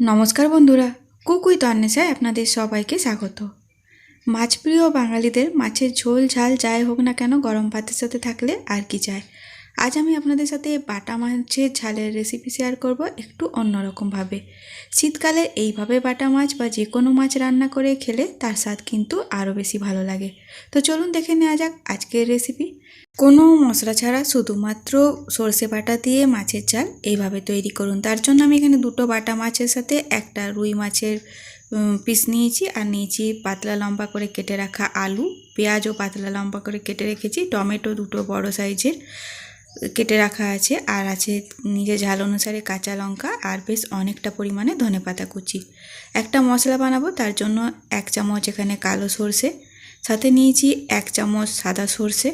নমস্কার বন্ধুরা, কুকুই তন্নেশায় আপনাদের সবাইকে স্বাগত। মাছপ্রিয় বাঙালিদের মাছের ঝোল ঝাল যাই হোক না কেন গরম ভাতের সাথে থাকলে আর কি চায় আজ আমি আপনাদের সাথে বাটা মাছের ঝালের রেসিপি শেয়ার করব একটু অন্যরকমভাবে। শীতকালে এইভাবে বাটা মাছ বা যে কোনো মাছ রান্না করে খেলে তার স্বাদ কিন্তু আরও বেশি ভালো লাগে। তো চলুন দেখে নেওয়া যাক আজকের রেসিপি কোনো মশলা ছাড়া শুধুমাত্র সর্ষে বাটা দিয়ে মাছের ঝাল এইভাবে তৈরি করুন। তার জন্য আমি এখানে দুটো বাটা মাছের সাথে একটা রুই মাছের পিস নিয়েছি আর নিয়েছি পাতলা লম্বা করে কেটে রাখা আলু। পেঁয়াজও পাতলা লম্বা করে কেটে রেখেছি। টমেটো দুটো বড় সাইজের। কেটে রাখা আছে। আর আছে নিজের ঝাল অনুসারে কাঁচা লঙ্কা আর বেশ অনেকটা পরিমাণে ধনে পাতা কুচি। একটা মশলা বানাবো, তার জন্য এক চামচ এখানে কালো সর্ষে, সাথে নিয়েছি এক চামচ সাদা সর্ষে,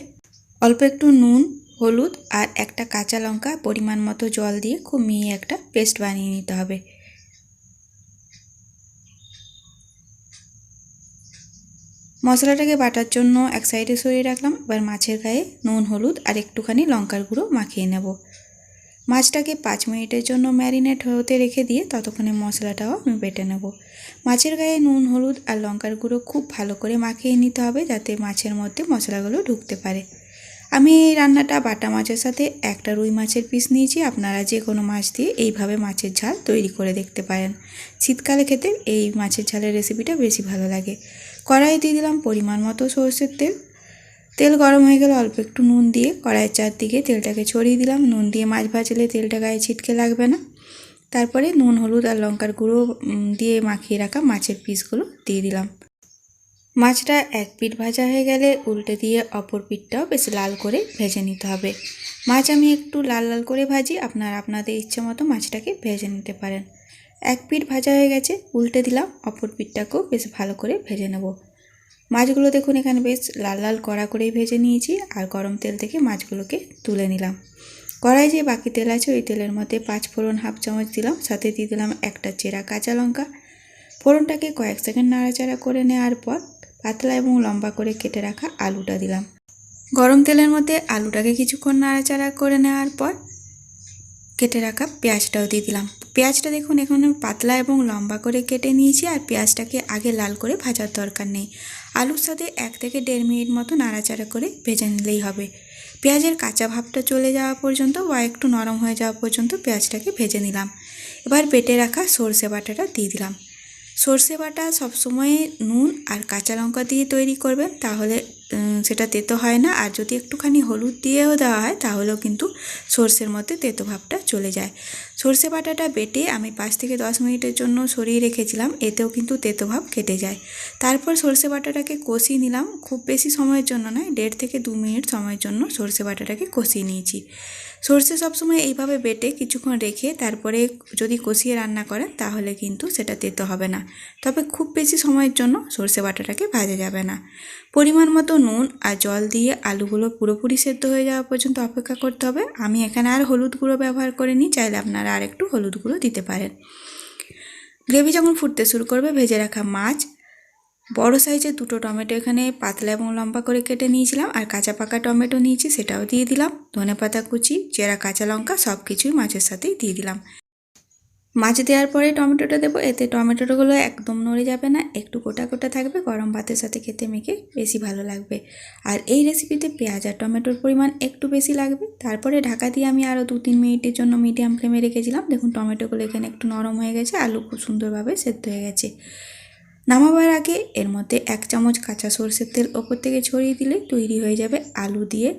অল্প একটু নুন, হলুদ আর একটা কাঁচা লঙ্কা, পরিমাণ মতো জল দিয়ে খুব মিয়ে একটা পেস্ট বানিয়ে নিতে হবে। মশলাটাকে বাটার জন্য এক সাইডে সরিয়ে রাখলাম। এবার মাছের গায়ে নুন, হলুদ আর একটুখানি লঙ্কার গুঁড়ো মাখিয়ে নেব। মাছটাকে পাঁচ মিনিটের জন্য ম্যারিনেট হতে রেখে দিয়ে ততক্ষণে মশলাটাও আমি বেটে নেব। মাছের গায়ে নুন, হলুদ আর লঙ্কার গুঁড়ো খুব ভালো করে মাখিয়ে নিতে হবে যাতে মাছের মধ্যে মশলাগুলো ঢুকতে পারে। আমি এই রান্নাটা বাটা মাছের সাথে একটা রুই মাছের পিস নিয়েছি। আপনারা যে কোনো মাছ দিয়ে এইভাবে মাছের ঝাল তৈরি করে দেখতে পারেন। শীতকালে খেতে এই মাছের ঝালের রেসিপিটা বেশি ভালো লাগে। কড়াই দিয়ে দিলাম পরিমাণ মতো সর্ষের তেল। তেল গরম হয়ে গেলে অল্প একটু নুন দিয়ে কড়াইয়ের চারদিকে তেলটাকে ছড়িয়ে দিলাম। নুন দিয়ে মাছ ভাজলে তেলটা গায়ে ছিটকে লাগবে না। তারপরে নুন, হলুদ আর লঙ্কার গুঁড়ো দিয়ে মাখিয়ে রাখা মাছের পিসগুলো দিয়ে দিলাম। মাছটা এক পিঠ ভাজা হয়ে গেলে উল্টে দিয়ে অপর পিঠটাও বেশ লাল করে ভেজে নিতে হবে। মাছ আমি একটু লাল লাল করে ভাজি, আপনারা আপনাদের ইচ্ছে মতো মাছটাকে ভেজে নিতে পারেন। এক পিঠ ভাজা হয়ে গেছে, উল্টে দিলাম, অপর পিঠটাকেও বেশ ভালো করে ভেজে নেব। মাছগুলো দেখুন, এখানে বেশ লাল লাল কড়া করেই ভেজে নিয়েছি আর গরম তেল থেকে মাছগুলোকে তুলে নিলাম। কড়াই যে বাকি তেল আছে, ওই তেলের মধ্যে পাঁচ ফোড়ন, হাফ চামচ দিলাম, সাথে দিয়ে দিলাম একটা চেরা কাঁচা লঙ্কা। ফোড়নটাকে কয়েক সেকেন্ড নাড়াচাড়া করে নেওয়ার পর পাতলা এবং লম্বা করে কেটে রাখা আলুটা দিলাম। গরম তেলের মধ্যে আলুটাকে কিছুক্ষণ নাড়াচাড়া করে নেওয়ার পর কেটে রাখা পেঁয়াজটাও দিয়ে দিলাম। পেঁয়াজটা দেখুন, এখানে পাতলা এবং লম্বা করে কেটে নিয়েছি আর পেঁয়াজটাকে আগে লাল করে ভাজার দরকার নেই। আলুর সাথে এক থেকে দেড় মিনিট মতো নাড়াচাড়া করে ভেজে নিলেই হবে। পেঁয়াজের কাঁচা ভাবটা চলে যাওয়া পর্যন্ত বা একটু নরম হয়ে যাওয়া পর্যন্ত পেঁয়াজটাকে ভেজে নিলাম। এবার বেটে রাখা সর্ষে বাটাটা দিয়ে দিলাম। সর্ষে বাটা সবসময় নুন আর কাঁচা লঙ্কা দিয়ে তৈরি করবেন, তাহলে সেটা তেতো হয় না। আর যদি একটুখানি হলুদ দিয়েও দেওয়া হয়, তাহলেও কিন্তু সর্ষের মধ্যে তেতো ভাবটা চলে যায়। সর্ষে বাটাটা বেটে আমি পাঁচ থেকে দশ মিনিটের জন্য সরিয়ে রেখেছিলাম, এতেও কিন্তু তেতো ভাব কেটে যায়। তারপর সর্ষে বাটাটাকে কষিয়ে নিলাম। খুব বেশি সময়ের জন্য নয়, দেড় থেকে দু মিনিট সময়ের জন্য সর্ষে বাটাটাকে কষিয়ে নিয়েছি। সর্ষে সবসময় এইভাবে বেটে কিছুক্ষণ রেখে তারপরে যদি কষিয়ে রান্না করেন, তাহলে কিন্তু সেটা তেতো হবে না। তবে খুব বেশি সময়ের জন্য সর্ষে বাটাটাকে ভাজা যাবে না। পরিমাণ মতো নুন আর জল দিয়ে আলুগুলো পুরোপুরি সেদ্ধ হয়ে যাওয়া পর্যন্ত অপেক্ষা করতে হবে। আমি এখানে আর হলুদ গুঁড়ো ব্যবহার করে নিই চাইলে আপনারা আর একটু হলুদ গুঁড়ো দিতে পারেন। গ্রেভি যখন ফুটতে শুরু করবে, ভেজে রাখা মাছ বড় সাইজের দুটো টমেটো এখানে পাতলা এবং লম্বা করে কেটে নিয়েছিলাম, আর কাঁচা পাকা টমেটো নিয়েছি সেটাও দিয়ে দিলাম। ধনে পাতা কুচি, চেরা কাঁচা লঙ্কা সব কিছুই মাছের সাথেই দিয়ে দিলাম। মাছ দেওয়ার পরে টমেটোটা দেবো, এতে টমেটোগুলো একদম নড়ে যাবে না, একটু গোটা গোটা থাকবে, গরম ভাতের সাথে খেতে মেখে বেশি ভালো লাগবে। আর এই রেসিপিতে পেঁয়াজ আর টমেটোর পরিমাণ একটু বেশি লাগবে। তারপরে ঢাকা দিয়ে আমি আরও দু তিন মিনিটের জন্য মিডিয়াম ফ্লেমে রেখেছিলাম দেখুন টমেটোগুলো এখানে একটু নরম হয়ে গেছে, আলু খুব সুন্দরভাবে সেদ্ধ হয়ে গেছে। নামাবার আগে এর মধ্যে এক চামচ কাঁচা সর্ষের তেল ওপর থেকে ছড়িয়ে দিলে তৈরি হয়ে যাবে আলু দিয়ে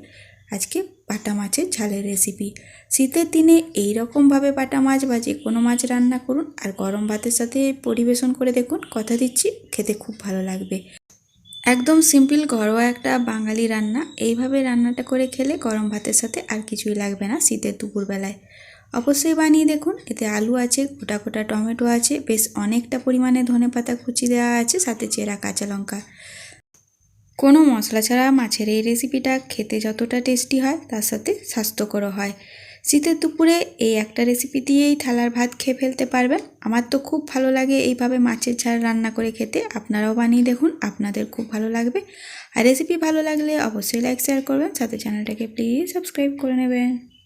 আজকে বাটা মাছের ঝালের রেসিপি শীতের দিনে এই রকমভাবে বাটা মাছ বা যে কোনো মাছ রান্না করুন আর গরম ভাতের সাথে পরিবেশন করে দেখুন, কথা দিচ্ছি, খেতে খুব ভালো লাগবে। একদম সিম্পল ঘরোয়া একটা বাঙালি রান্না। এইভাবে রান্নাটা করে খেলে গরম ভাতের সাথে আর কিছুই লাগবে না শীতের দুপুরবেলায়। অবশ্যই বানিয়ে দেখুন। এতে আলু আছে, গোটা গোটা টমেটো আছে, বেশ অনেকটা পরিমাণে ধনে পাতা কুচি দেওয়া আছে, সাথে চেরা কাঁচা লঙ্কা। কোনো মশলা ছাড়া মাছের এই রেসিপিটা খেতে যতটা টেস্টি হয়, তার সাথে স্বাস্থ্যকরও হয়। শীতের দুপুরে এই একটা রেসিপি দিয়েই থালার ভাত খেয়ে ফেলতে পারবেন। আমার তো খুব ভালো লাগে এইভাবে মাছের ঝাল রান্না করে খেতে। আপনারাও বানিয়ে দেখুন, আপনাদের খুব ভালো লাগবে। আর রেসিপি ভালো লাগলে অবশ্যই লাইক, শেয়ার করবেন। সাথে চ্যানেলটাকে প্লিজ সাবস্ক্রাইব করে নেবেন।